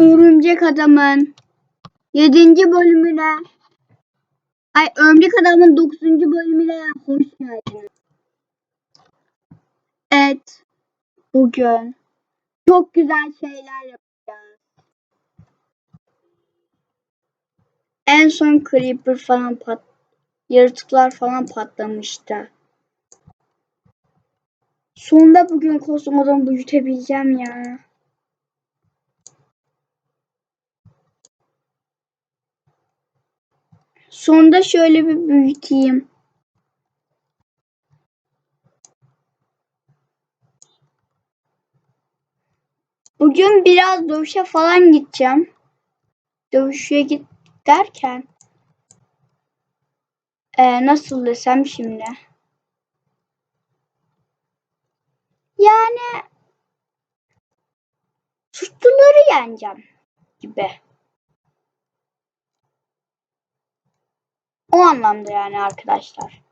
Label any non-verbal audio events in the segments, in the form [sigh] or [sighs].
Örümcek Adam'ın 7. bölümüne Ay Örümcek Adam'ın 9. bölümüne hoş geldiniz. Evet. Bugün çok güzel şeyler yapacağız. En son Creeper falan pat yaratıklar falan patlamıştı. Sonunda bugün kostüm adamı büyütebileceğim ya. Sonunda şöyle bir büyüteyim. Bugün biraz dövüşe falan gideceğim. Dövüşe git derken e, nasıl desem şimdi? Yani suçluları yeneceğim gibi. O anlamda yani arkadaşlar.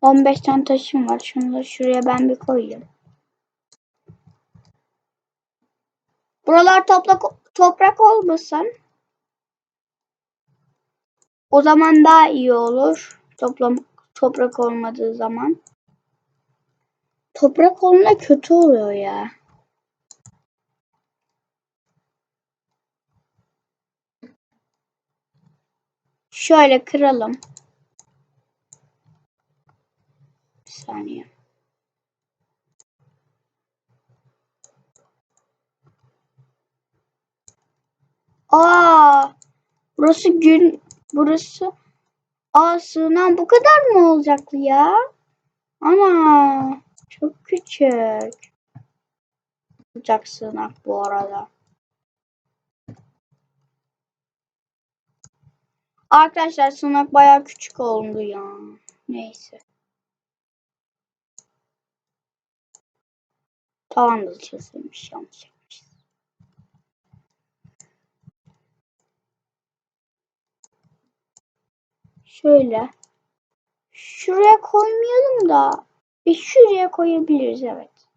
On beş tane taşım var. Da şuraya ben bir koyayım. Buralar toprak toprak olmasın. O zaman daha iyi olur. Toplam toprak olmadığı zaman. Toprak olunca kötü oluyor ya. Şöyle kıralım. Bir saniye. Aa, burası gün, burası. Aa, sığınan bu kadar mı olacaktı ya? Ana, çok küçük. Olacak sığınak bu arada. Arkadaşlar sığınak bayağı küçük oldu ya. Neyse. Tavan da çizilmiş yanlış yapmışız. Şöyle. Şuraya koymayalım da bir şuraya koyabiliriz evet.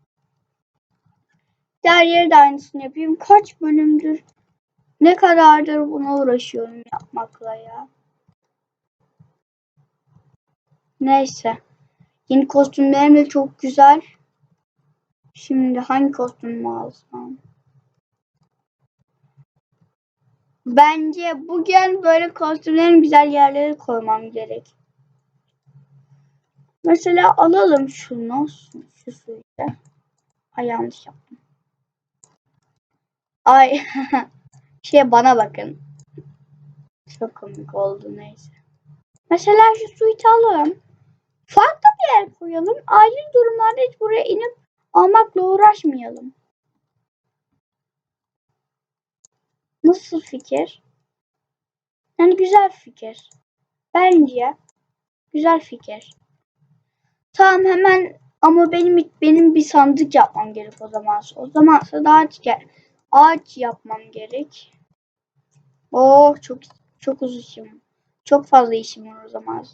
Diğer yere de aynısını yapayım. Kaç bölümdür ne kadardır buna uğraşıyorum yapmakla ya. Neyse. Yeni kostümlerim de çok güzel. Şimdi hangi kostümü alsam? Bence bugün böyle kostümlerin güzel yerlere koymam gerek. Mesela alalım şunu. Şu suyu. Ay yanlış yaptım. Ay [laughs] şey bana bakın. Çok komik oldu neyse. Mesela şu suyu alalım. Farklı bir yer koyalım. Acil durumlarda hiç buraya inip almakla uğraşmayalım. Nasıl fikir? Yani güzel fikir. Bence güzel fikir. Tamam hemen ama benim benim bir sandık yapmam gerek o zaman. O zamansa daha ağaç yapmam gerek. Oh çok çok uzun işim. Çok fazla işim var o zaman.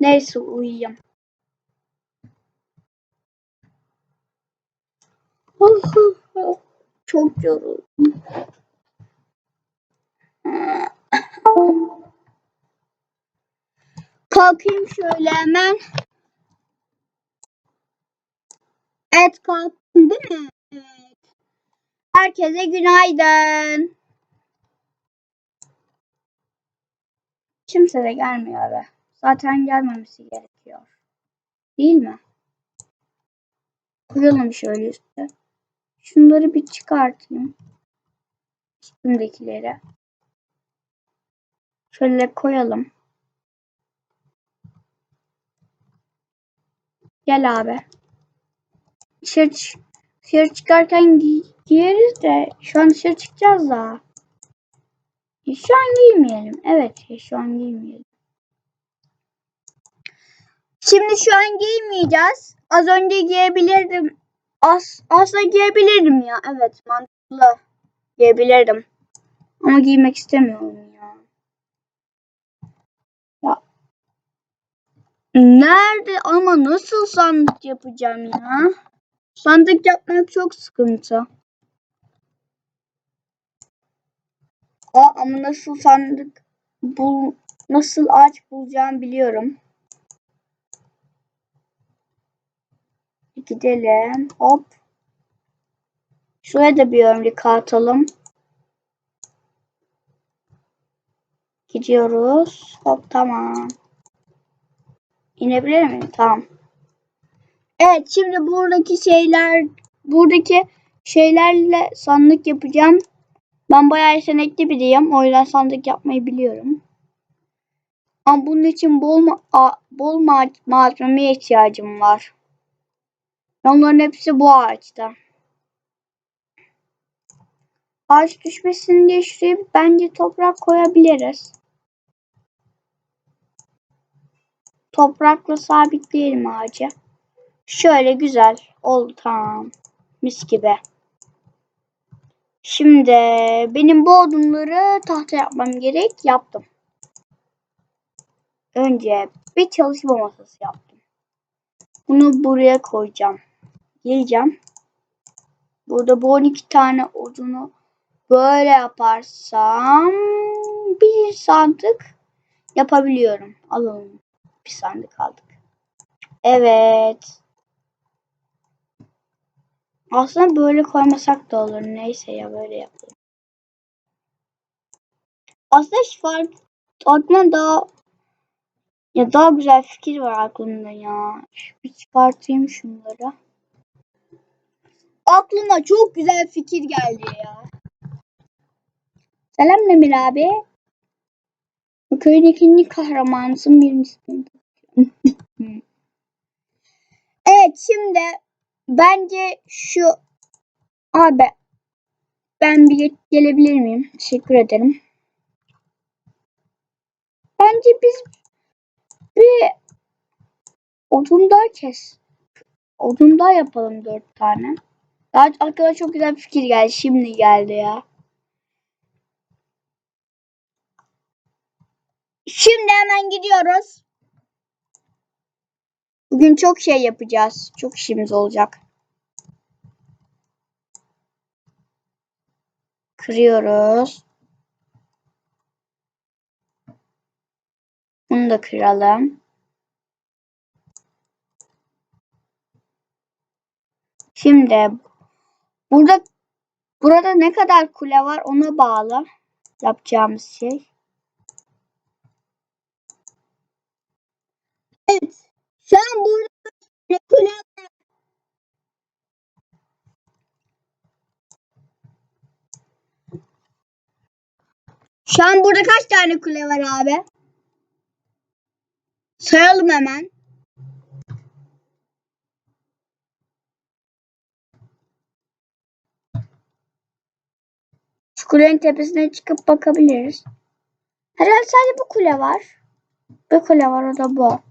Neyse uyuyayım. [laughs] Çok yoruldum. Kalkayım şöyle hemen. Evet kalktım değil mi? Herkese günaydın. Kimse de gelmiyor be. Zaten gelmemesi gerekiyor. Değil mi? Koyalım şöyle üstte. Şunları bir çıkartayım. Üstündekileri. Şöyle koyalım. Gel abi. Dışarı, dışarı çıkarken gi giyeriz de şu an dışarı çıkacağız da. E, şu an giymeyelim. Evet şu an giymeyelim. Şimdi şu an giymeyeceğiz. Az önce giyebilirdim. As aslında giyebilirdim ya. Evet mantıklı. Giyebilirdim. Ama giymek istemiyorum ya. Ya. Nerede ama nasıl sandık yapacağım ya? Sandık yapmak çok sıkıntı. Aa, ama nasıl sandık bul nasıl ağaç bulacağım biliyorum. Gidelim. Hop. Şuraya da bir ömrük atalım. Gidiyoruz. Hop tamam. İnebilir miyim? Tamam. Evet şimdi buradaki şeyler buradaki şeylerle sandık yapacağım. Ben bayağı yetenekli biriyim. O yüzden sandık yapmayı biliyorum. Ama bunun için bol, ma bol ma malzemeye ihtiyacım var. Onların hepsi bu ağaçta. Ağaç düşmesin diye şuraya bence toprak koyabiliriz. Toprakla sabitleyelim ağacı. Şöyle güzel. Oldu tamam. Mis gibi. Şimdi benim bu odunları tahta yapmam gerek. Yaptım. Önce bir çalışma masası yaptım. Bunu buraya koyacağım. Geleceğim. Burada bu 12 tane odunu böyle yaparsam bir sandık yapabiliyorum. Alalım. Bir sandık aldık. Evet. Aslında böyle koymasak da olur. Neyse ya böyle yapalım. Aslında fark aklıma daha ya daha güzel fikir var aklımda ya. Bir çıkartayım şunları. Aklıma çok güzel fikir geldi ya. Selam Nemir abi. Bu köyün ikinci kahramanısın birincisi. [laughs] evet şimdi bence şu abi ben bir gelebilir miyim? Teşekkür ederim. Bence biz bir odun daha kes. Odun daha yapalım dört tane. Daha aklıma çok güzel bir fikir geldi. Şimdi geldi ya. Şimdi hemen gidiyoruz. Bugün çok şey yapacağız. Çok işimiz olacak. Kırıyoruz. Bunu da kıralım. Şimdi burada burada ne kadar kule var ona bağlı yapacağımız şey. Evet. Şu an burada var. Şu an burada kaç tane kule var abi? Sayalım hemen. Şu kulenin tepesine çıkıp bakabiliriz. Herhalde sadece bu kule var. Bir kule var o da bu.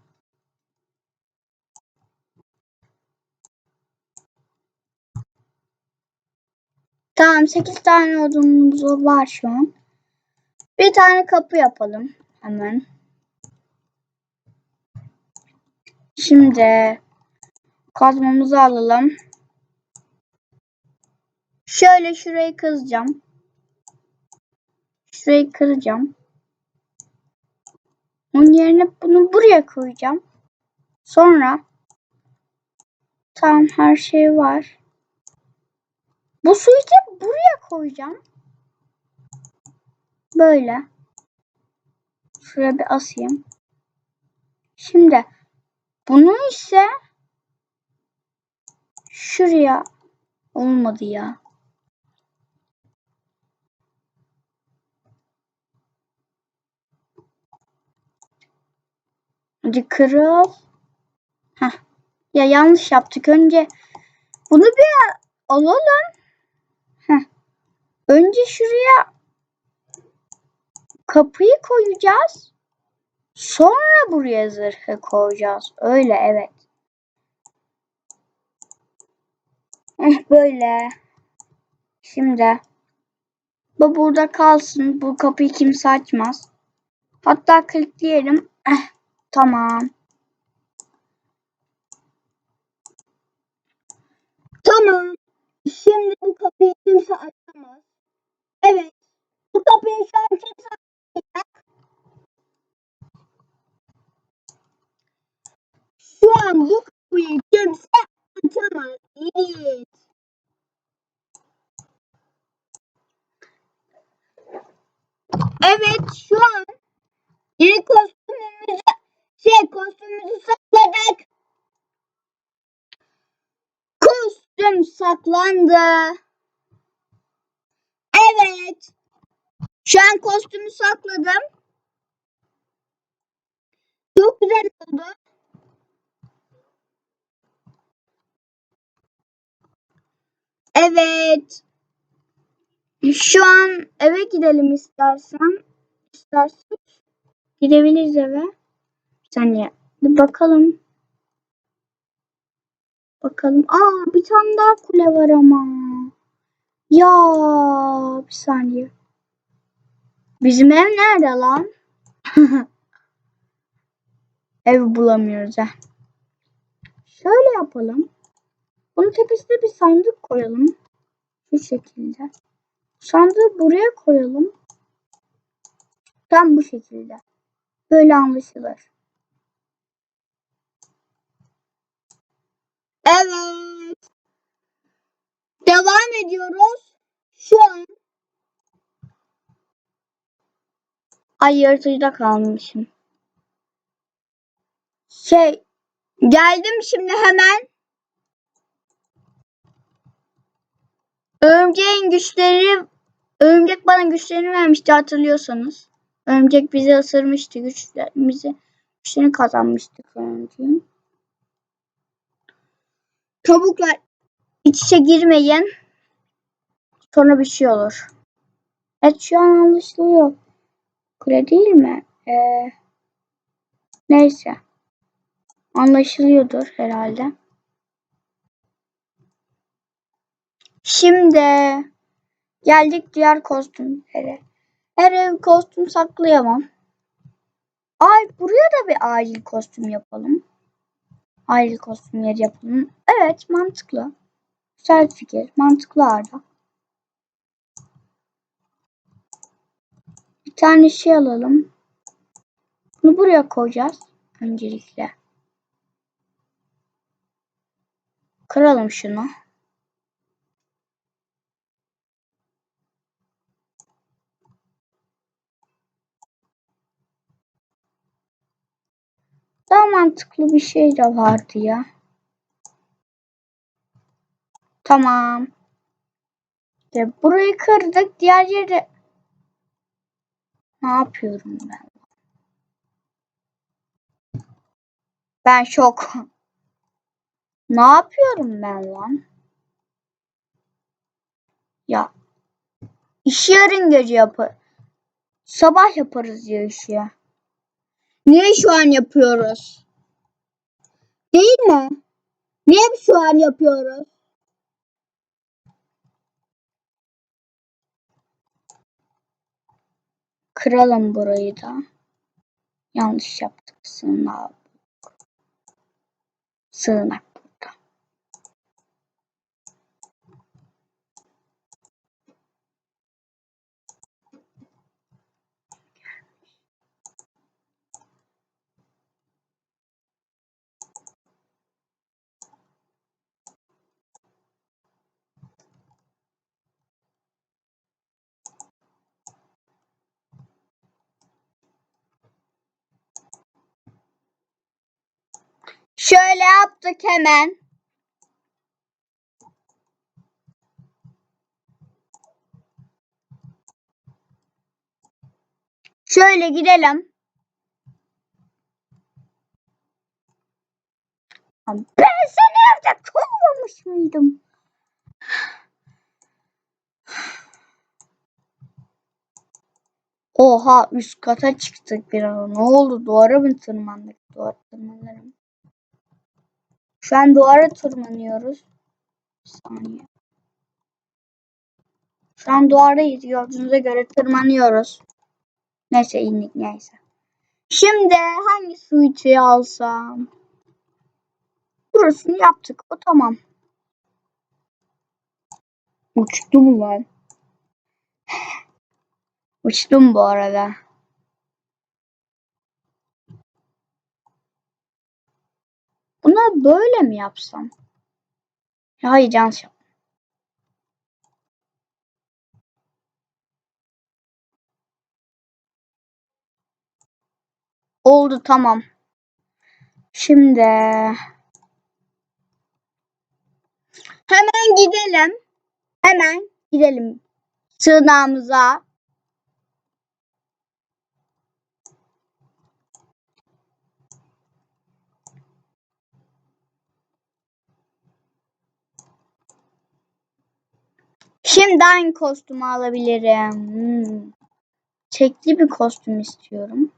Tamam 8 tane odunumuz var şu an. Bir tane kapı yapalım hemen. Şimdi kazmamızı alalım. Şöyle şurayı kızacağım. Şurayı kıracağım. Onun yerine bunu buraya koyacağım. Sonra tam her şey var. Bu da buraya koyacağım. Böyle. Şuraya bir asayım. Şimdi bunu ise şuraya olmadı ya. Hadi kırıl. Heh. Ya yanlış yaptık. Önce bunu bir alalım. Önce şuraya kapıyı koyacağız. Sonra buraya zırhı koyacağız. Öyle evet. Eh böyle. Şimdi bu burada kalsın. Bu kapıyı kimse açmaz. Hatta klikleyelim. Eh, tamam. Şimdi bu kapıyı kimse açamaz. Evet. Bu kapıyı şu an kimse açamayacak. Şu an bu kapıyı kimse açamaz. Evet. Evet şu an yeni kostümümüzü şey kostümümüzü sakladık. Kostüm saklandı. Evet. Şu an kostümü sakladım. Çok güzel oldu. Evet. Şu an eve gidelim istersen. İstersen. Gidebiliriz eve. Bir saniye. Bir bakalım. Bakalım. Aa bir tane daha kule var ama. Ya bir saniye. Bizim ev nerede lan? [laughs] ev bulamıyoruz ha. Şöyle yapalım. Bunun tepesine bir sandık koyalım. Şu şekilde. Sandığı buraya koyalım. Tam bu şekilde. Böyle anlaşılır. Evet. Devam ediyoruz. Şu an Ay yaratıcıda kalmışım. Şey geldim şimdi hemen. Örümceğin güçleri Örümcek bana güçlerini vermişti hatırlıyorsanız. Örümcek bizi ısırmıştı güçlerimizi. Güçlerini kazanmıştık örümceğin. Tavuklar iç içe girmeyin. Sonra bir şey olur. Evet şu an anlaşılıyor. Kule değil mi? Ee, neyse. Anlaşılıyordur herhalde. Şimdi geldik diğer kostümlere. Her ev kostüm saklayamam. Ay buraya da bir acil kostüm yapalım. Acil kostümler yapalım. Evet mantıklı. Güzel fikir. Mantıklı Arda. Bir tane şey alalım. Bunu buraya koyacağız. Öncelikle. Kıralım şunu. Daha mantıklı bir şey de vardı ya. Tamam. İşte burayı kırdık. Diğer yere ne yapıyorum ben? Ben şok. ne yapıyorum ben lan? Ya işi yarın gece yapar. Sabah yaparız ya işi. Niye şu an yapıyoruz? Değil mi? Niye şu an yapıyoruz? Kıralım burayı da. Yanlış yaptık. Sığınak. Sığınak burada. Şöyle yaptık hemen. Şöyle gidelim. Ben seni evde kovmamış mıydım? Oha üst kata çıktık bir ara. Ne oldu? Duvara mı tırmandık? Duvara tırmanırım. Şu an duvara tırmanıyoruz. Bir saniye. Şu an duvardayız. Gördüğünüze göre tırmanıyoruz. Neyse indik neyse. Şimdi hangi switch'i alsam? Burasını yaptık. O tamam. Uçtum lan. [sighs] Uçtum bu arada. Buna böyle mi yapsam? Hayır yanlış yap. Oldu tamam. Şimdi hemen gidelim. Hemen gidelim sığınağımıza. Şimdi hangi kostümü alabilirim? Hmm. Çekli bir kostüm istiyorum.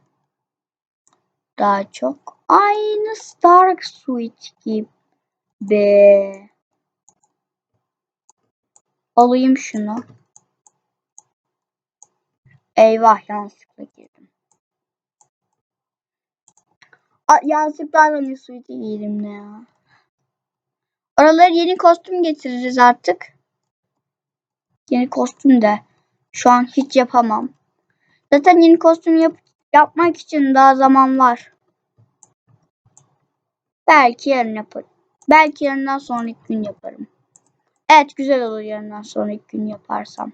Daha çok. Aynı Stark Suite gibi. Alayım şunu. Eyvah yanlışlıkla girdim. A, yanlışlıkla aynı suite'i giydim ne ya. Oraları yeni kostüm getiririz artık. Yeni kostüm de şu an hiç yapamam. Zaten yeni kostüm yap yapmak için daha zaman var. Belki yarın yaparım. Belki yarından sonraki gün yaparım. Evet güzel olur yarından sonraki gün yaparsam.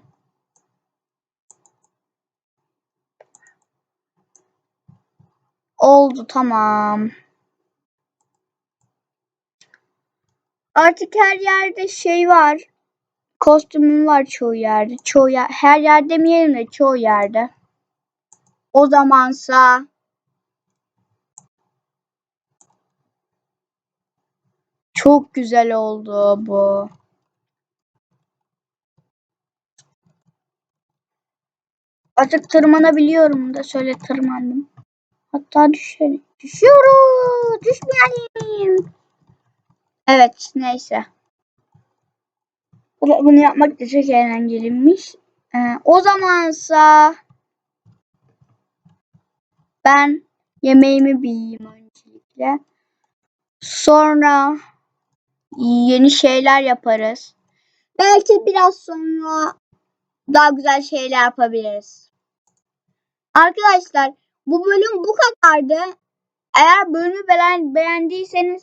Oldu tamam. Artık her yerde şey var. Kostümüm var çoğu yerde. Çoğu yer, her yerde demeyelim de çoğu yerde. O zamansa çok güzel oldu bu. Artık tırmanabiliyorum da şöyle tırmandım. Hatta düşerim. Düşüyoruz. Düşmeyelim. Evet neyse. Bu- Bunu yapmak da çok eğlenceliymiş. Ee, o zamansa ben yemeğimi bir yiyeyim öncelikle. Sonra yeni şeyler yaparız. Belki biraz sonra daha güzel şeyler yapabiliriz. Arkadaşlar bu bölüm bu kadardı. Eğer bölümü beğen beğendiyseniz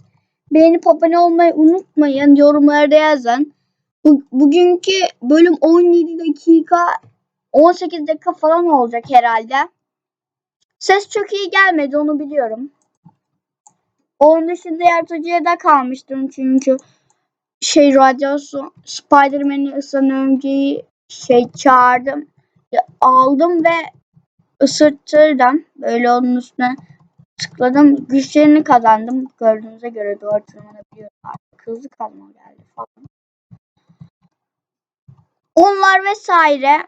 beğenip abone olmayı unutmayın. Yorumlarda yazın. Bu, bugünkü bölüm 17 dakika 18 dakika falan olacak herhalde. Ses çok iyi gelmedi onu biliyorum. Onun dışında yaratıcıya da kalmıştım çünkü şey radyosu Spider-Man'i ısıran önceyi şey çağırdım. Aldım ve ısıttırdım. Böyle onun üstüne tıkladım. Güçlerini kazandım. Gördüğünüze göre doğru tırmanabiliyorum artık. Hızlı kalma geldi falan. Onlar vesaire.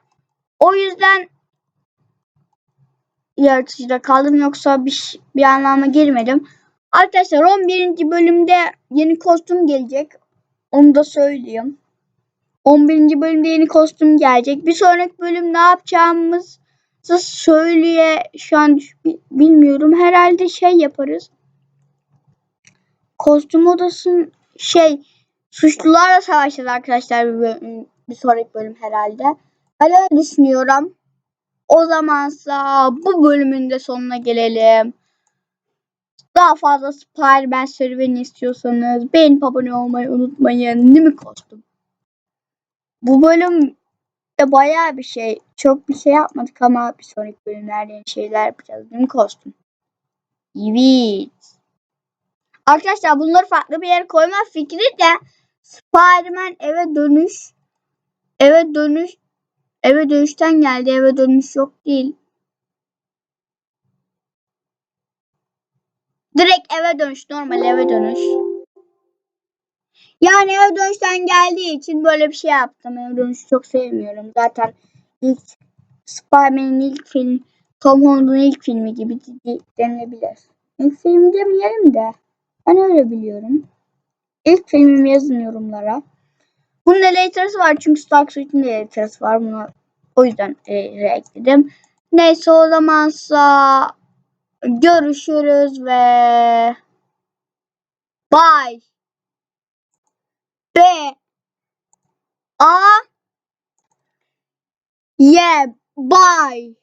O yüzden yaratıcıda kaldım yoksa bir, bir anlama girmedim. Arkadaşlar 11. bölümde yeni kostüm gelecek. Onu da söyleyeyim. 11. bölümde yeni kostüm gelecek. Bir sonraki bölüm ne yapacağımızı söyleye şu an bilmiyorum. Herhalde şey yaparız. Kostüm odasının şey suçlularla savaşacağız arkadaşlar bir, bölüm- bir sonraki bölüm herhalde. Ben öyle düşünüyorum. O zamansa bu bölümün de sonuna gelelim. Daha fazla Spider-Man serüveni istiyorsanız beğenip abone olmayı unutmayın. Değil mi kostüm? Bu bölüm de bayağı bir şey. Çok bir şey yapmadık ama bir sonraki bölümlerde yeni şeyler yapacağız. Değil mi kostüm? Evet. Arkadaşlar bunları farklı bir yere koyma fikri de Spider-Man eve dönüş eve dönüş eve dönüşten geldi. Eve dönüş yok değil. Direkt eve dönüş. Normal eve dönüş. Yani eve dönüşten geldiği için böyle bir şey yaptım. Eve dönüşü çok sevmiyorum. Zaten ilk Spider-Man'in ilk film Tom Holland'ın ilk filmi gibi denilebilir. İlk film demeyelim de. Ben öyle biliyorum. İlk filmimi yazın yorumlara. Bunun elatorası var çünkü Stark Suite'in elatorası var. Bunu o yüzden e, ekledim. Neyse o zamansa görüşürüz ve bye. B A Yeah, bye.